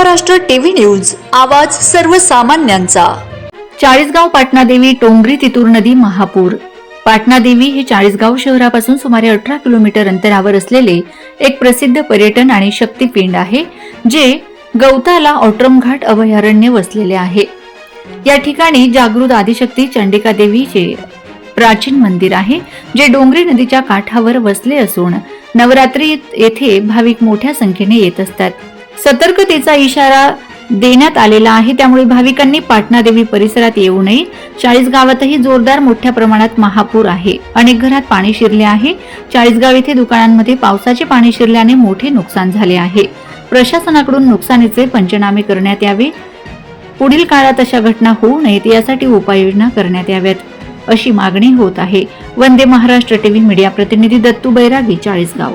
Maharashtra TV news आवाज सर्वसामान्यांचा. चाळीसगाव पाटणादेवी टोंगरी तितूर नदी महापूर. पाटणादेवी हे चाळीसगाव शहरापासून सुमारे अठरा किलोमीटर अंतरावर असलेले एक प्रसिद्ध पर्यटन आणि शक्तीपिंड आहे जे गवताला ऑट्रमघाट अभयारण्य वसलेले आहे. या ठिकाणी जागृत आदिशक्ती चंडिका देवीचे प्राचीन मंदिर आहे जे डोंगरी नदीच्या काठावर वसले असून नवरात्री येथे भाविक मोठ्या संख्येने येत असतात. सतर्कतेचा इशारा देण्यात आलेला आहे. त्यामुळे भाविकांनी पाटणादेवी परिसरात येऊ नये. चाळीस गावातही जोरदार मोठ्या प्रमाणात महापूर आहे. अनेक घरात पाणी शिरले आहे. चाळीसगाव येथे दुकानांमध्ये पावसाचे पाणी शिरल्याने मोठे नुकसान झाले आहे. प्रशासनाकडून नुकसानीचे पंचनामे करण्यात यावे. पुढील काळात अशा घटना होऊ नयेत यासाठी उपाययोजना करण्यात याव्यात अशी मागणी होत आहे. वंदे महाराष्ट्र टीव्ही मीडिया प्रतिनिधी दत्तू बैरागी चाळीसगाव